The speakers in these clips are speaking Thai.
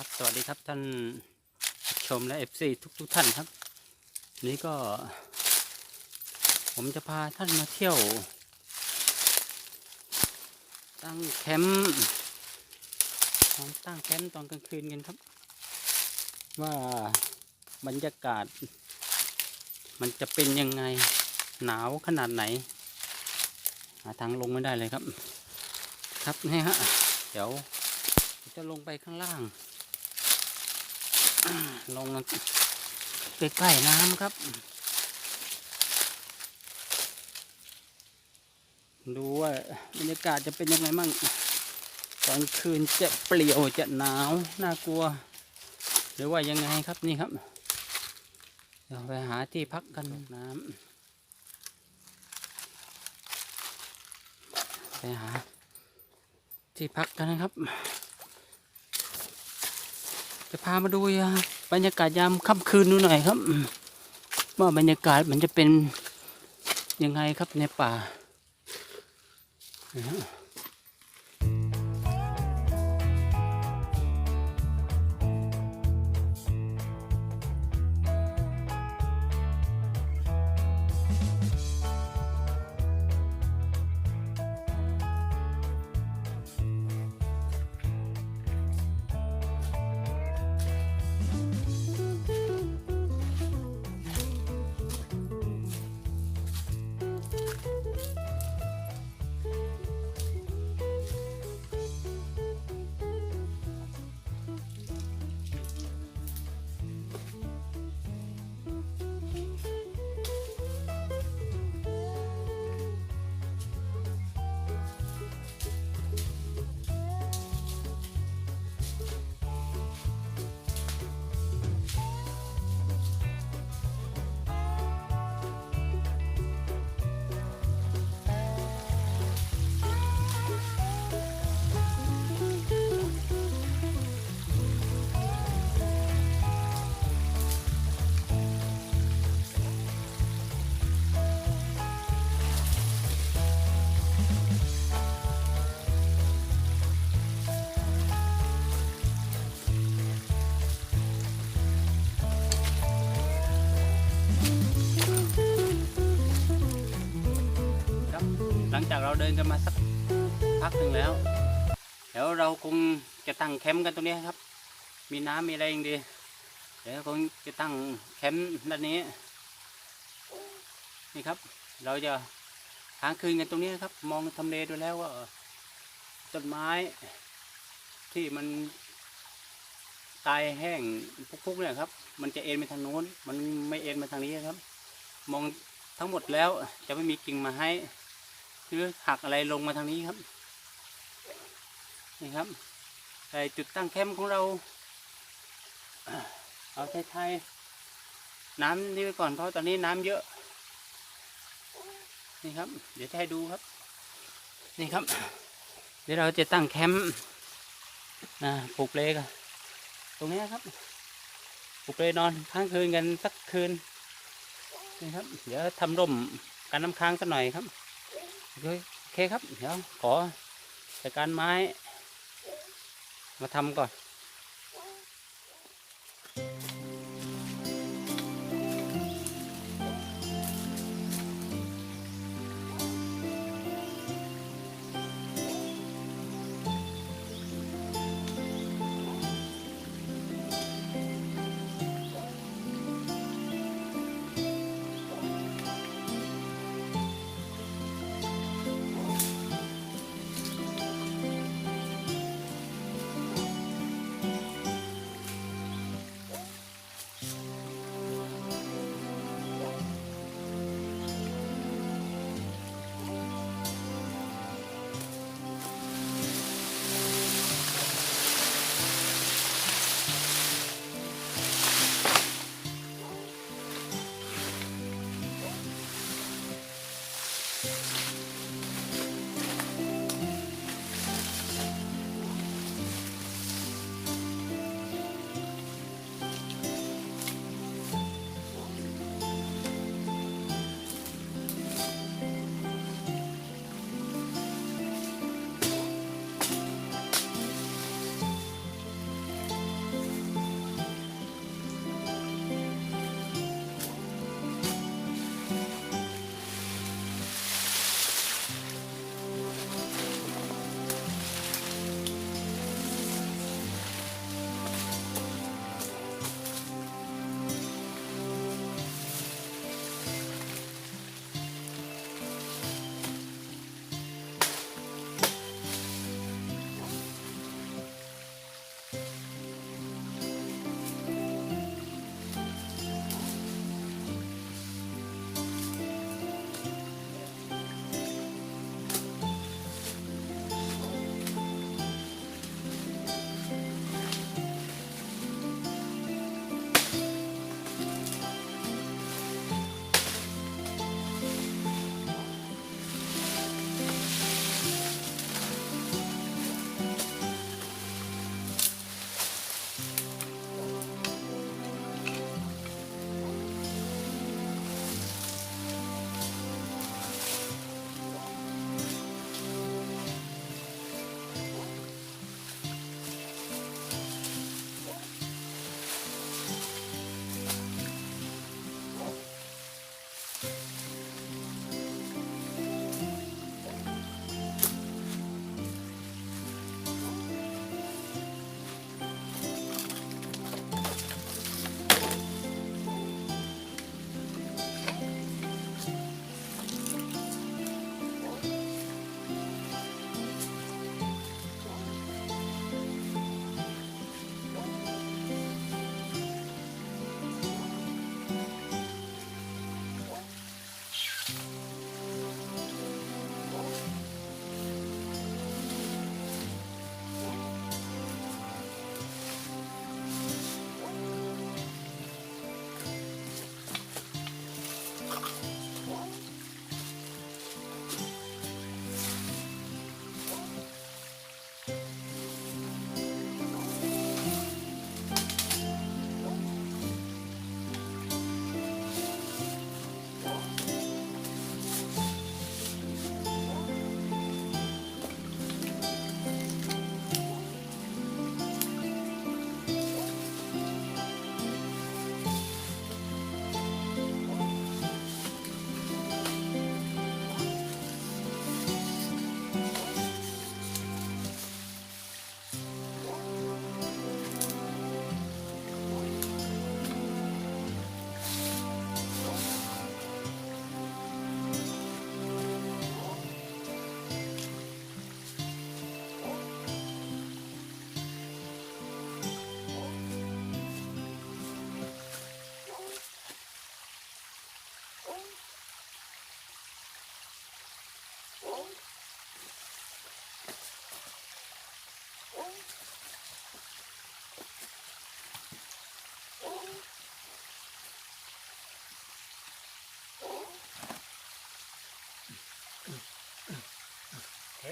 ครับ สวัสดีครับท่านชมและเอฟซีทุกทุกท่านครับ นี่ก็ ผมจะพาท่านมาเที่ยว ตั้งแคมป์ของตั้งแคมป์ตอนกลางคืนกันครับ ว่าบรรยากาศ มันจะเป็นยังไงหนาวขนาดไหน หาทางลงไม่ได้เลยครับ ครับนี่ฮะเดี๋ยวจะลงไปข้างล่าง ลงใกล้ๆน้ำครับ ดูว่าบรรยากาศจะเป็นยังไงมั่งตอนคืนจะเปลี่ยวจะหนาวน่ากลัว หรือว่ายังไงครับนี่ครับเดี๋ยวไปหาที่พักกันน้ำไปหาที่พักกันนะครับ จะพามาดูบรรยากาศยามค่ำคืนดูหน่อยครับว่าบรรยากาศมันจะเป็นยังไงครับในป่านะฮะ ลังจากเราเดินกันมาสักพักหนึ่งแล้ว เดี๋ยวเราคงจะตั้งแคมป์กันตรงนี้ครับ มีน้ำมีอะไรอย่างดี เดี๋ยวคงจะตั้งแคมป์ด้านนี้ นี่ครับ เราจะค้างคืนกันตรงนี้ครับ มองทำเลดูแล้วว่าต้นไม้ที่มันตายแห้งพุกๆเนี่ยครับ มันจะเอ็นไปทางโน้น มันไม่เอ็นมาทางนี้ครับ มองทั้งหมดแล้วจะไม่มีกิ่งมาให้ หรือหักอะไรลงมาทางนี้ครับนี่ครับไอจุดตั้งแคมป์ของเรา เอาไทยๆน้ำนี่ไปก่อนเพราะตอนนี้น้ำเยอะ นี่ครับ เดี๋ยวจะให้ดูครับ นี่ครับ เดี๋ยวเราจะตั้งแคมป์นะปลูกเลกตรงนี้ครับปลูกเลนอนค้างคืนกันสักคืนนี่ครับ เดี๋ยวทำร่มกันน้ำค้างสักหน่อยครับ โอเคครับ เดี๋ยวขอจัดการไม้ มาทำก่อน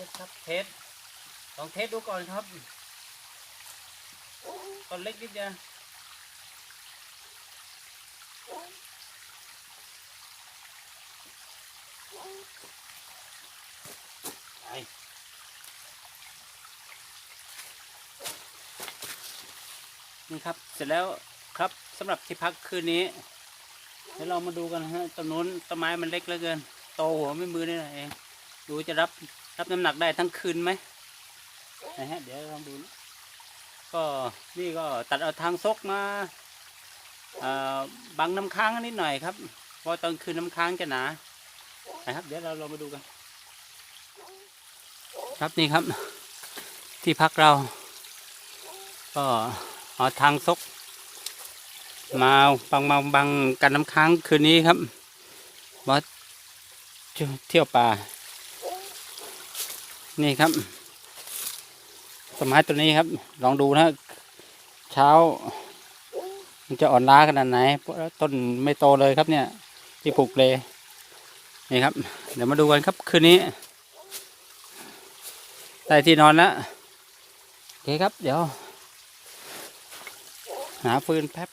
สครับเทสลองเทสดูก่อนครับตอนเล็กนิดเดียวไปนี่ครับเสร็จแล้วครับสำหรับที่พักคืนนี้เดี๋ยวเรามาดูกันฮะต้นนู้นต้นไม้มันเล็กเหลือเกินโตหัวไม่มือนี่แหละเองดูจะรับ รับน้ำหนักได้ทั้งคืนไหมนะฮะเดี๋ยวลองดูนะก็นี่ก็ตัดเอาทางซกมาบังน้ำค้างนิดหน่อยครับเพราะตอนคืนน้ำค้างจะหนานะครับ เดี๋ยวเราลองมาดูกัน ครับนี่ครับ ที่พักเรา ก็เอาทางซก มาบังมาบังกันน้ำค้างคืนนี้ครับว่าเที่ยวป่า นี่ครับต้นไม้ตัวนี้ครับ ลองดูนะเช้า มันจะอ่อนล้าขนาดไหนเพราะต้นไม่โตเลยครับเนี่ย ที่ปลูกเลยนี่ครับ เดี๋ยวมาดูกันครับคืนนี้ได้ที่นอนแล้วโอเคครับ เดี๋ยว หาฟืนแป๊บ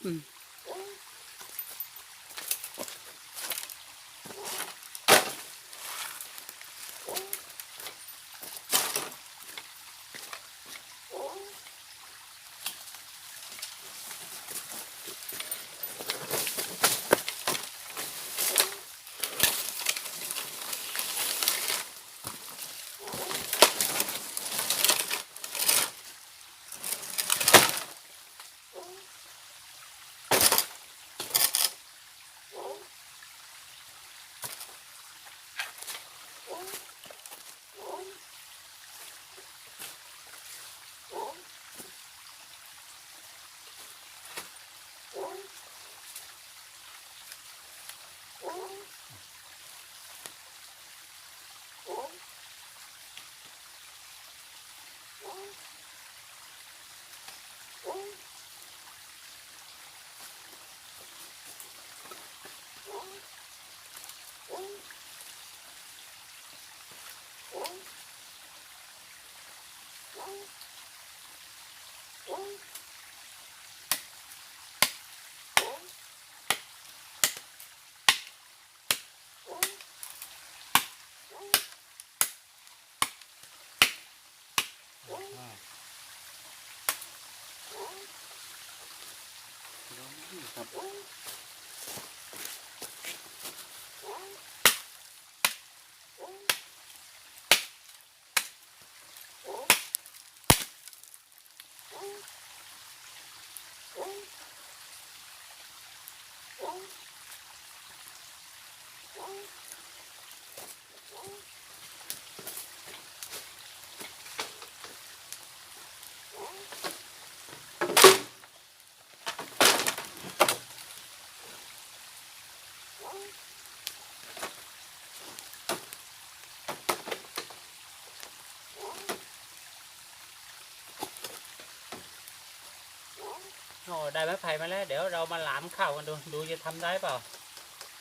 อ้ได้ไม้ไผ่มาแล้ว เดี๋ยวเรามาหลามข้าวกันดู ดูจะทำได้เปล่า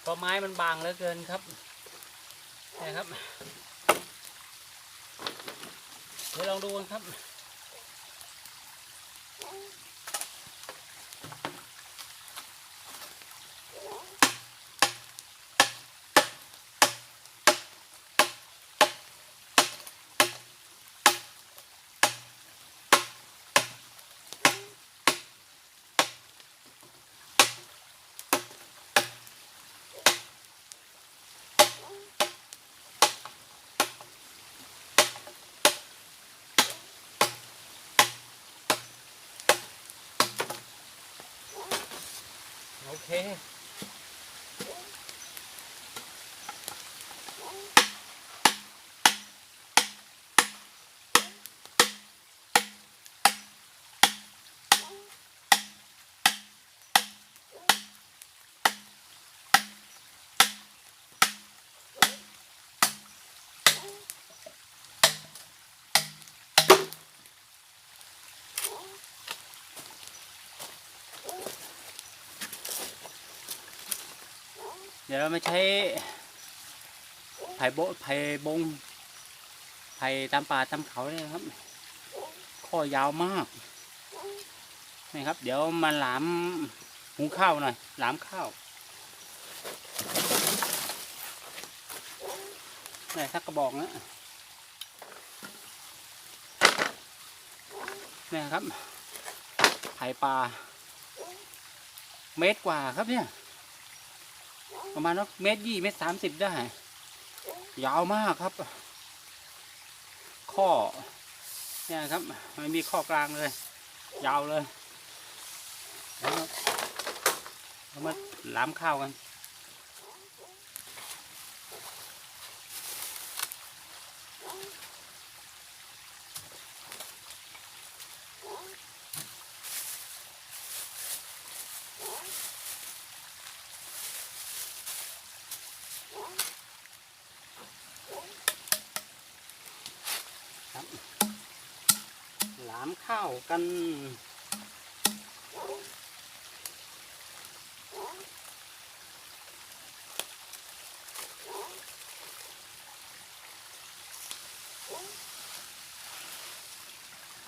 เพราะไม้มันบางเหลือเกินครับนี่ครับ เดี๋ยวลองดูกันครับ โดี๋ยวเรามาใช้ไผ่โบไผ่บงไผ่ตามป่าตามเขาเนี่ยครับ ข้อยาวมากนี่ครับ เดี๋ยวมาหลามหุงข้าวหน่อยหลามข้าวนี่สักกระบอกนะนี่ครับ ไผ่ปลาเมตรกว่าครับเนี่ย ประมาณว่าเมตรยี่เมตรสามสิบได้ ยาวมากครับ ข้อ เนี่ยครับ มันมีข้อกลางเลย ยาวเลยแล้วมาล้ามข้าวกัน ข้าวกัน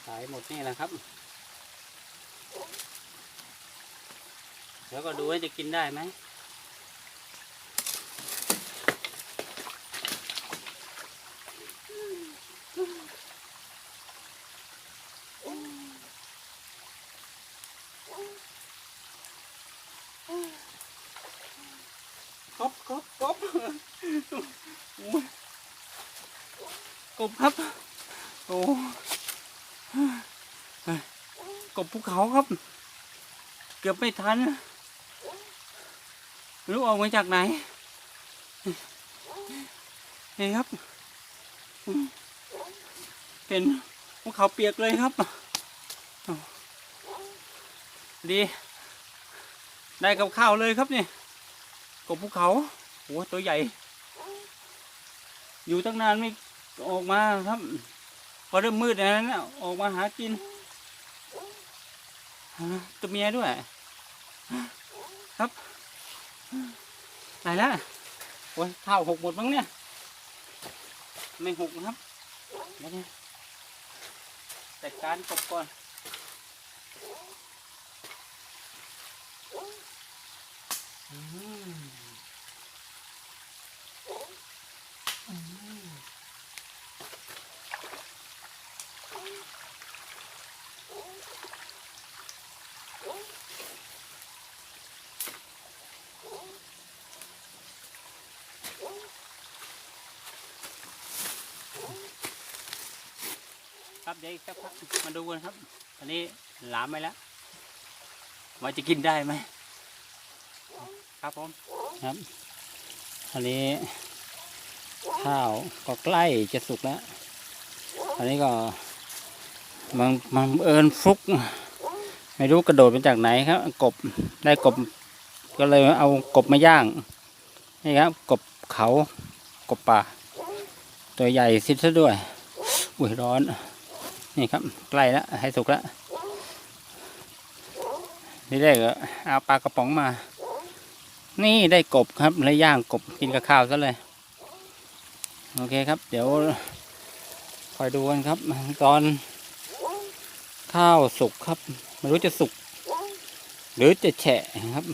ขายหมดนี่แหละครับ แล้วก็ดูว่าจะกินได้ไหม กบกบกบโอ้ยกบครับ โอ้กบภูเขาครับ เกือบไม่ทันรู้ออกมาจากไหนนี่ครับ เป็นภูเขาเปียกเลยครับ ดี ได้กับข้าวเลยครับเนี่ย กบภูเขาโอ้ตัวใหญ่ อยู่ตั้งนานไม่ออกมาครับ พอเริ่มมืดแล้วนะออกมาหากินตัวเมียด้วย ครับไหนละโอ้ยข้าวหกหมดมั้งเนี่ย ไม่หกนะครับเดี๋ยวเนี่ยจัดการกบก่อนอืม ครับเดี๋ยวอีกสักพักมาดูกันครับ อันนี้หลามไปแล้วว่าจะกินได้ไหมครับผมครับอันนี้ ข้าวก็ใกล้จะสุกแล้ว อันนี้ก็มันมันเอิญฟลุก ไม่รู้กระโดดมาจากไหนครับ กบได้กบ ก็เลยเอากบมาย่าง นี่ครับ กบเขากบป่า ตัวใหญ่ซิดซะด้วย อุ้ยร้อน นี่ครับใกล้แล้วให้สุกแล้วนี่ได้ก็เอาปลากระป๋องมา นี่ได้กบครับเลยย่างกบกินกับข้าวซะเลย โอเคครับ เดี๋ยวคอยดูกันครับ ตอนข้าวสุกครับไม่รู้จะสุก หรือจะแฉะครับ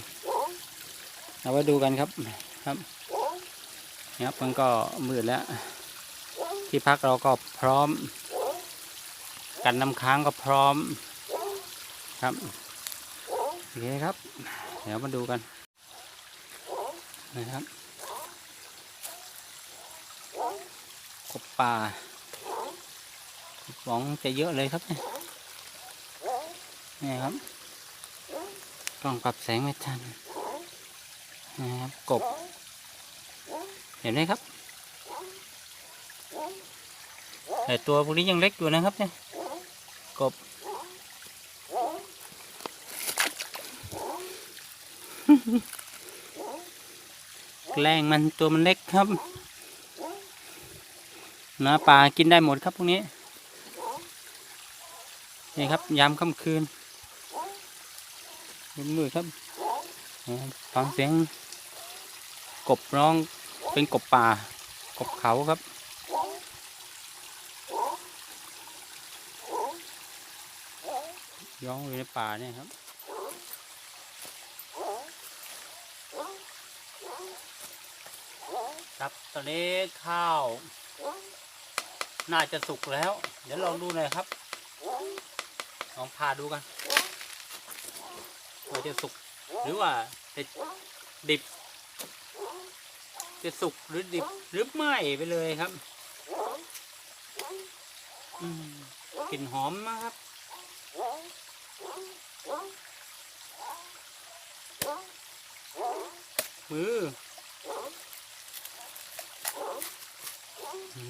เอาไว้ดูกันครับครับนี่ครับมันก็มืดแล้ว ที่พักเราก็พร้อม กันน้ำค้างก็พร้อมครับโอเคครับ เดี๋ยวมาดูกันนะครับกบป่ากบองจะเยอะเลยครับเนี่ยนี่ครับกล้องปรับแสงไม่ทันนะครับกบ เห็นไหมครับแต่ตัวพวกนี้ยังเล็กอยู่นะครับเนี่ย กบ แกล้งมันตัวมันเล็กครับนื้อปลากินได้หมดครับพวกนี้ นี่ครับยามค่ำคืนมืดๆครับฟังเสียงกบร้องเป็นกบป่ากบเขาครับ ย้องอยู่ในป่าเนี่ยครับ ครับตอนนี้ข้าว น่าจะสุกแล้ว เดี๋ยวลองดูหน่อยครับ ลองพาดูกันว่าจะสุก หรือว่าจะดิบ จะสุกหรือดิบหรือไหม้ไปเลยครับกลิ่นหอมมากครับ มืออื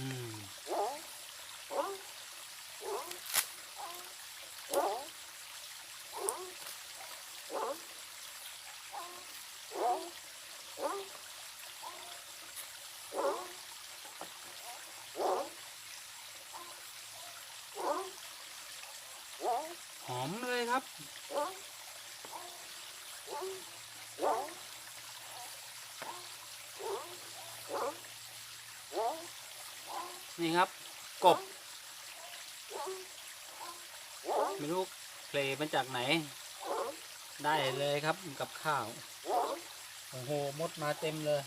หอมเลยครับ นี่ครับ กบ ไม่รู้เพลมาจากไหน ได้เลยครับกับข้าว โอ้โห มดมาเต็มเลย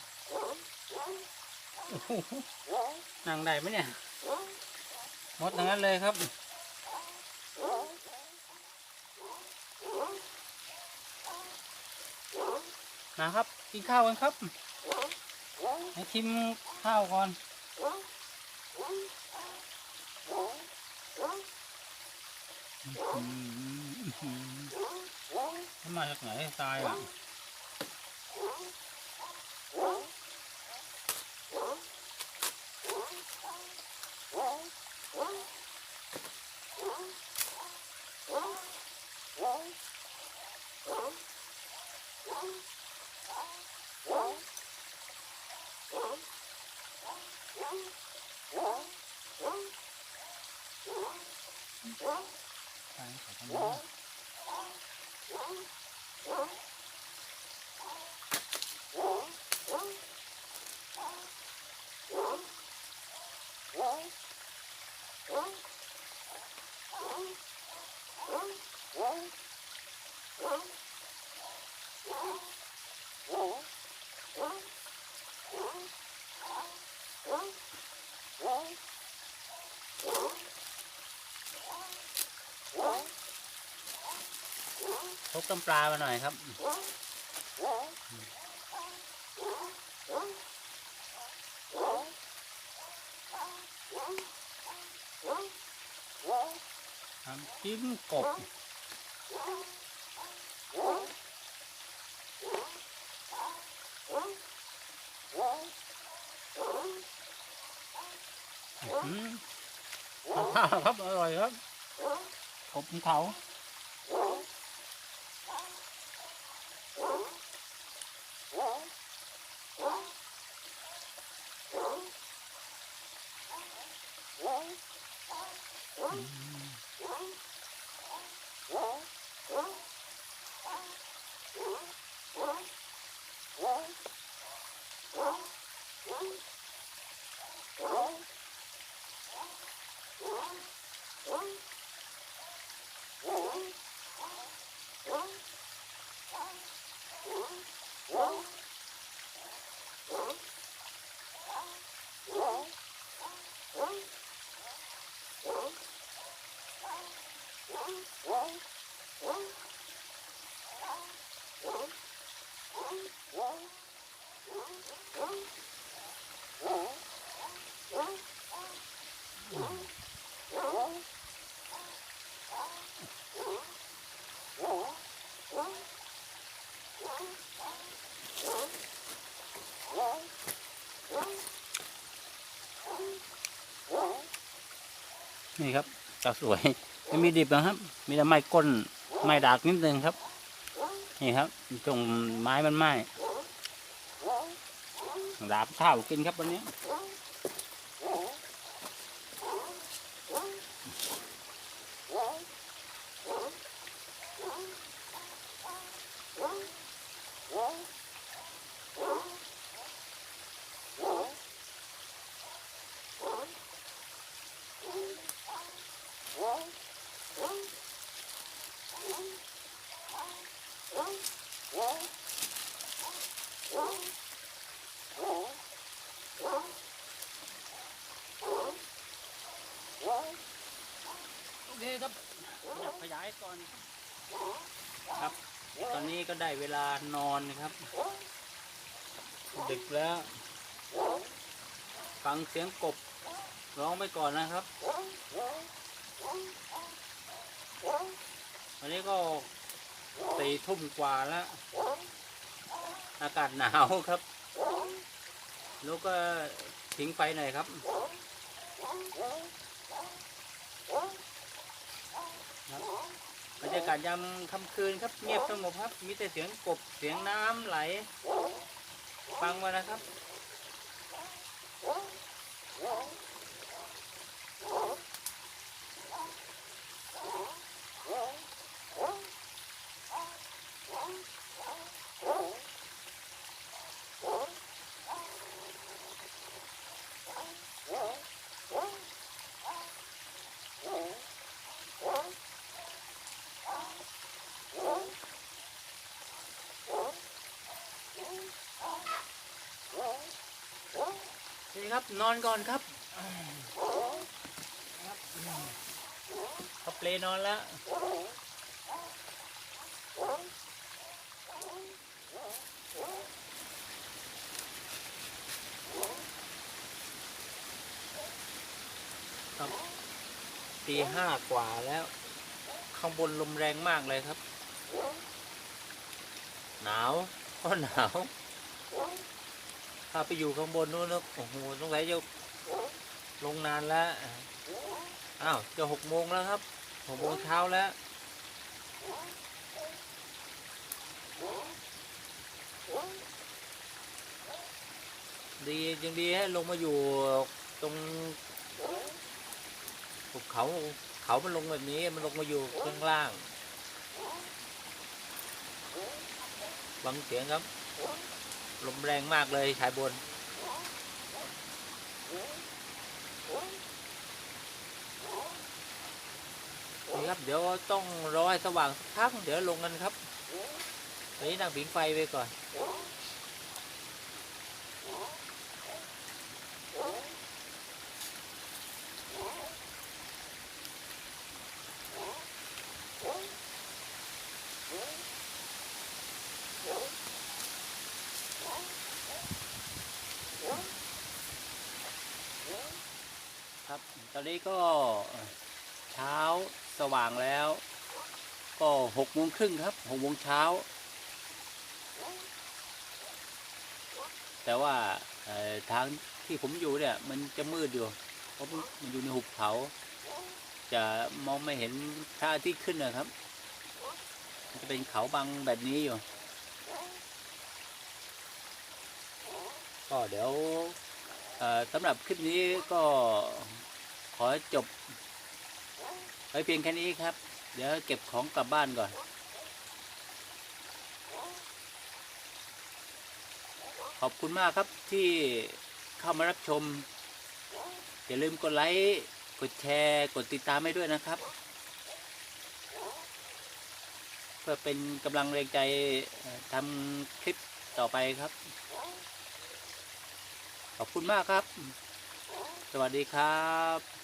นั่งได้ไหมเนี่ย มดทั้งนั้นเลยครับนะครับ กินข้าวกันครับ ให้ชิมข้าวก่อนมันมาจากไหนทรายอะ ทรายเขาทำไม พกน้ำปลามาหน่อยครับ ทำจิ้มกบอืมอาข้าวครับ อร่อยครับกบเขา นี่ครับตาสวยไม่มีดิบนะครับ มีแต่ไม้ก้นไม้ดากนิดนึงครับ นี่ครับตรงไม้มันไหม้ดาบข้าวกินครับวันนี้ อ ก่อนครับ ตอนนี้ก็ได้เวลานอนนะครับ ดึกแล้ว ฟั งเสียงกบร้องไปก่อนนะครับ วันนี้ก็สี่ทุ่มกว่าแล้ว อากาศหนาวครับ แล้วก็ทิ้งไฟหน่อยครับครับ บรรยากาศยามค่ำคืนครับ เงียบสงบครับ มีแต่เสียงกบเสียงน้ำไหล ฟังไว้นะครับ นี่ ครับ นอนก่อนครับครับเขาเปลนอนแล้วครับตีห้ากว่าแล้ว ข้างบนลมแรงมากเลยครับ หนาวก็หนาว ถ้าไปอยู่ข้างบนนู้นนะโอ้โหสงสัยจะลงนานแล้ว อ้าวจะหกโมงแล้วครับหกโมงเช้าแล้ว ดียังดีให้ลงมาอยู่ตรงภูเขาเขามันลงแบบนี้มันลงมาอยู่ข้างล่างฟังเสียงครับ ลมแรงมากเลยชายบน นี่ครับ เดี๋ยวต้องรอให้สว่างสักพักเดี๋ยวลงกันครับนนี้นั่งผิงไฟไปก่อน ตอนนี้ก็เช้าสว่างแล้ว ก็หกโมงครึ่งครับหกโมงเช้า แต่ว่าทางที่ผมอยู่เนี่ย มันจะมืดอยู่เพราะมันอยู่ในหุบเขา จะมองไม่เห็นพระอาทิตย์ขึ้นนะครับมันจะเป็นเขาบังแบบนี้อยู่ ก็เดี๋ยวสำหรับคลิปนี้ก็ ขอจบไว้เพียงแค่นี้ครับ เดี๋ยวเก็บของกลับบ้านก่อน ขอบคุณมากครับที่เข้ามารับชม อย่าลืมกดไลค์กดแชร์กดติดตามให้ด้วยนะครับ เพื่อเป็นกำลังแรงใจทำคลิปต่อไปครับ ขอบคุณมากครับ สวัสดีครับ